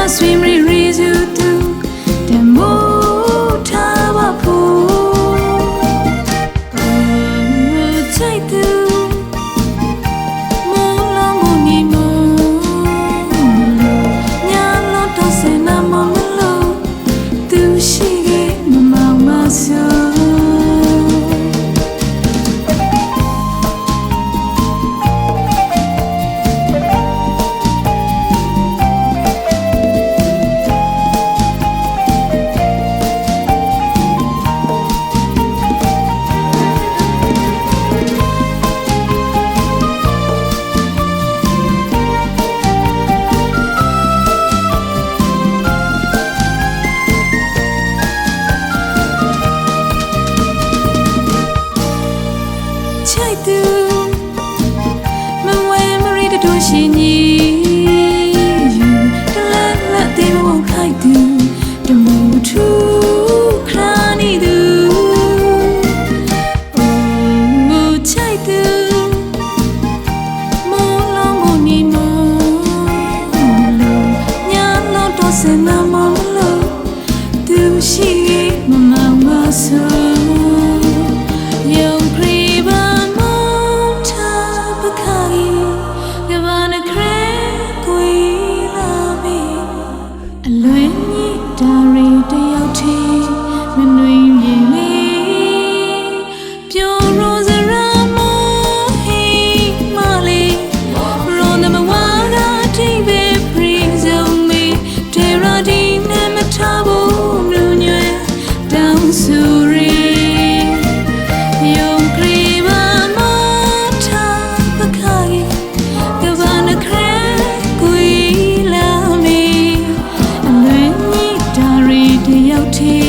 ရူချ မရီတို့ ဒီနဲ့မထားဘူးမြူညွယ်တောင်းဆိုရီယုံကရီမမထားပခိုင်ကဘာနခရကွေလာမီအလွင်ကြီးဒါရီတယောက်ထီ